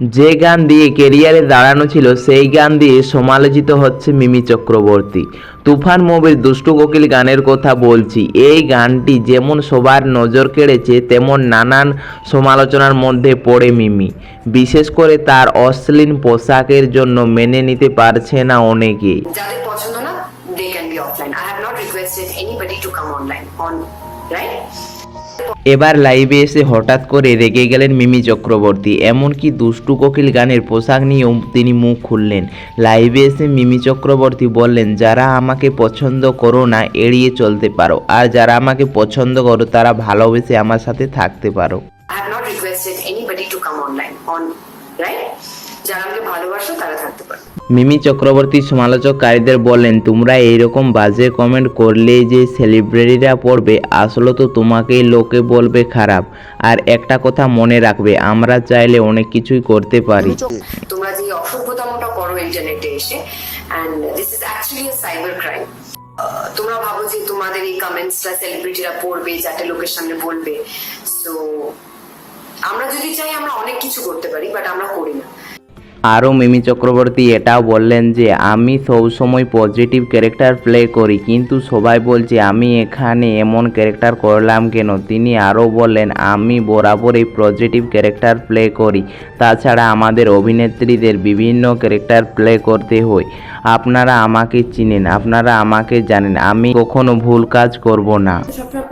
যে গান দিয়ে কেরিয়ারে দাঁড়ানো ছিল, সেই গান দিয়ে সমালোচিত হচ্ছে মিমি চক্রবর্তী। তুফান মুভির দুষ্টু কোকিল গানের কথা বলছি, এই গানটি যেমন সবার নজর কেড়েছে, তেমন নানান সমালোচনার মধ্যে পড়ে মিমি। বিশেষ করে তার অশ্লীল পোশাকের জন্য মেনে নিতে পারছে না যাদের পছন্দ না they can be offline I have not requested anybody to come online on right এবার লাইভে এসে হঠাৎ করে রেগে গেলেন মিমি চক্রবর্তী। এমনকি দুষ্টু কোকিল গানের পোশাক নিয়েও তিনি মুখ খুললেন। লাইভে এসে মিমি চক্রবর্তী বললেন, যারা আমাকে পছন্দ করো না, এড়িয়ে চলতে পারো। আর যারা আমাকে পছন্দ করো, তারা ভালোবেসে আমার সাথে থাকতে পারো। যারা আমাকে ভালোবাসো তারা থাকতে পারে মিমি চক্রবর্তী সমালোচককারীদের বললেন তোমরা এইরকম বাজে কমেন্ট করলেই যে সেলিব্রিটিরা পড়বে আসলে তো তোমাকেই লোকে বলবে খারাপ। আর একটা কথা মনে রাখবে আমরা চাইলে অনেক কিছুই করতে পারি। তোমরা যে অসভ্যতামটা করো ইন্টারনেটে এসে and this is actually a cyber crime তোমরা ভাবো যে তোমাদের এই কমেন্টসটা সেলিব্রিটিরা পড়বে যাতে লোকের সামনে বলবে। সো আমরা যদি চাই আমরা অনেক কিছু করতে পারি বাট আমরা করি আরও মিমি চক্রবর্তী এটাও বললেন যে, আমি সবসময় পজিটিভ ক্যারেক্টার প্লে করি, কিন্তু সবাই বলছে, আমি এখানে এমন ক্যারেক্টার করলাম কেন? তিনি আরও বললেন, আমি বরাবরই পজিটিভ ক্যারেক্টার প্লে করি। তাছাড়া আমাদের অভিনেত্রীদের বিভিন্ন ক্যারেক্টার প্লে করতে হয়। আপনারা আমাকে চিনেন, আপনারা আমাকে জানেন, আমি কখনো ভুল কাজ করব না।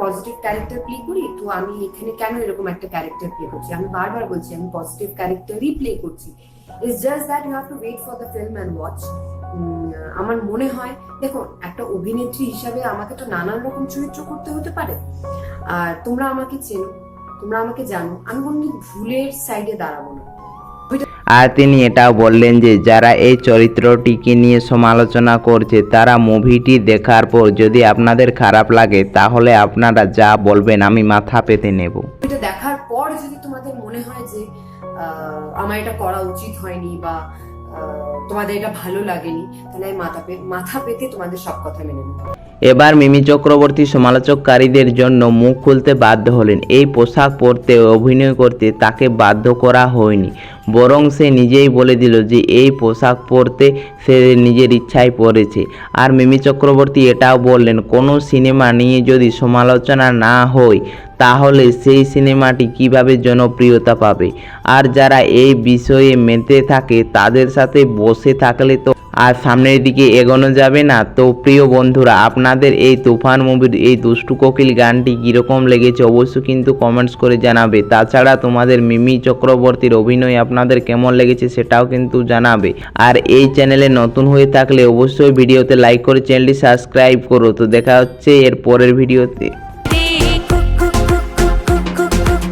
পজিটিভ ক্যারেক্টার প্লে করি, তো আমি এখানে কেন এরকম একটা ক্যারেক্টার প্লে করছি? আমি বারবার বলছি, আমি পজিটিভ ক্যারেক্টারই প্লে করছি। It's just that you have to wait for the film and watch আমার মনে হয় দেখো একটা অভিনেত্রী হিসাবে আমাকে তো নানান রকম চরিত্র করতে হতে পারে। আর তোমরা আমাকে চেনো তোমরা আমাকে জানো আমি কোনোদিন ভুলের সাইডে দাঁড়াবো না। আর তিনি এটাও বললেন যে যারা এই চরিত্রটিকে নিয়ে সমালোচনা করছে তারা মুভিটি দেখার পর যদি আপনাদের খারাপ লাগে তাহলে আপনারা যা বলবেন আমি মাথা পেতে নেব। যদি তোমাদের মনে হয় যে আমার এটা করা উচিত হয়নি বা তোমাদের এটা ভালো লাগেনি, তাহলে মাথা মাথা পেতে তোমাদের সব কথা মেনে নেব। এবার মিমি চক্রবর্তী সমালোচককারীদের জন্য মুখ খুলতে বাধ্য হলেন। এই পোশাক পরতে অভিনয় করতে তাকে বাধ্য করা হয়নি। বরং সে নিজেই বলে দিল যে এই পোশাক পরতে সে নিজের ইচ্ছায় পরেছে। আর মিমি চক্রবর্তী এটাও বললেন, কোনো সিনেমা নিয়ে যদি সমালোচনা না হয়, তাহলে সেই সিনেমাটি কীভাবে জনপ্রিয়তা পাবে? আর যারা এই বিষয়ে মেতে থাকে, তাদের সাথে বসে থাকলে তো আর সামনের দিকে এগোনো যাবে না। তো প্রিয় বন্ধুরা, আপনাদের এই তুফান মুভির এই দুষ্টু কোকিল গানটি কীরকম লেগেছে অবশ্যই কিন্তু কমেন্টস করে জানাবে। তাছাড়া তোমাদের মিমি চক্রবর্তীর অভিনয় আপনাদের কেমন লেগেছে সেটাও কিন্তু জানাবে। আর এই চ্যানেলে নতুন হয়ে থাকলে অবশ্যই ভিডিওতে লাইক করে চ্যানেলটি সাবস্ক্রাইব করো। তো দেখা হচ্ছে এর পরের ভিডিওতে।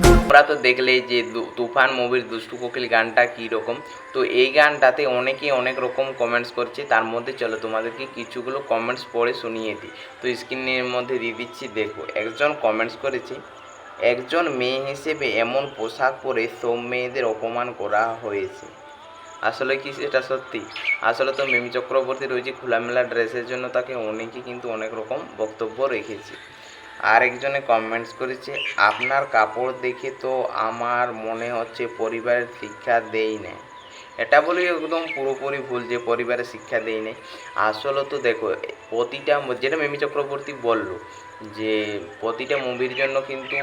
তোমরা তো দেখলেই যে তুফান মুভির দুষ্টু কোকিল গানটা কী রকম তো এই গানটাতে অনেকেই অনেক রকম কমেন্টস করছে। তার মধ্যে চলো তোমাদেরকে কিছুগুলো কমেন্টস পড়ে শুনিয়ে দিই। তো স্ক্রিনের মধ্যে দিয়ে দিচ্ছি, দেখো, একজন কমেন্টস করেছে একজন মেয়ে হিসেবে এমন পোশাক পরে সব মেয়েদের অপমান করা হয়েছে। আসলে কি সেটা সত্যি? আসলে তো মিমি চক্রবর্তী রয়েছে খোলামেলা ড্রেসের জন্য তাকে অনেকে কিন্তু অনেক রকম বক্তব্য রেখেছে। আরেকজনে কমেন্টস করেছে, আপনার কাপড় দেখে তো আমার মনে হচ্ছে পরিবারের শিক্ষা দেই না এটা বলে একদম পুরোপুরি ভুল যে পরিবারে শিক্ষা দেই নাই। আসলে তো দেখো, প্রতিটা যেটা মিমি চক্রবর্তী বলল, যে প্রতিটা মুভির জন্য কিন্তু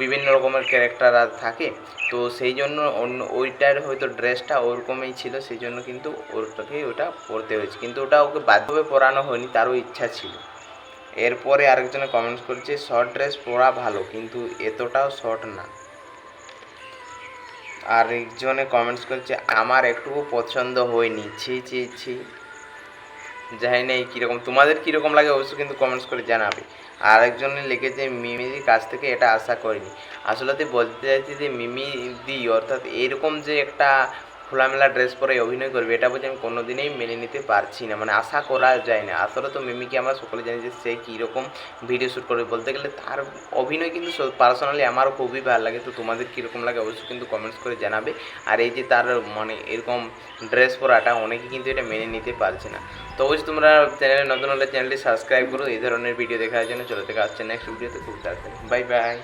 বিভিন্ন রকমের ক্যারেক্টার আর থাকে। তো সেই জন্য অন্য, ওইটার হয়তো ড্রেসটা ওরকমই ছিল, সেই জন্য কিন্তু ওটাকে ওটা পরতে হয়েছে। কিন্তু ওটা ওকে বাধ্যভাবে পরানো হয়নি, তারও ইচ্ছা ছিল। এরপরে আরেকজনে কমেন্টস করছে শর্ট ড্রেস পরা ভালো, কিন্তু এতটাও শর্ট না। আর একজনে কমেন্টস করছে, আমার একটুকু পছন্দ হয়নি। ছি ছি ছি। যাই না কীরকম, তোমাদের কীরকম লাগে অবশ্যই কিন্তু কমেন্টস করে জানাবে। আর একজনে লিখেছে মিমিদির কাছ থেকে এটা আশা করিনি। আসলে বলতে চাইছি যে, মিমি দি, অর্থাৎ এরকম যে একটা খোলামেলা ড্রেস পরে অভিনয় করবে, এটা বলছে আমি কোনোদিনই মেনে নিতে পারছি না। মানে আশা করা যায় না। আসলে তো মিমিকে আমরা সকলে জানি যে সে কীরকম ভিডিও শ্যুট করবে। বলতে গেলে তার অভিনয় কিন্তু পার্সোনালি আমারও খুবই ভালো লাগে। তো তোমাদের কীরকম লাগে অবশ্যই কিন্তু কমেন্টস করে জানাবে। আর এই যে তার মানে এরকম ড্রেস পরাটা অনেকে কিন্তু এটা মেনে নিতে পারছে না। তো অবশ্যই তোমরা চ্যানেলে নতুন হলে চ্যানেলটি সাবস্ক্রাইব করো। এই ধরনের ভিডিও দেখার জন্য চলো দেখা আসছে নেক্সট ভিডিওতে খুব তাড়াতাড়ি। Bye bye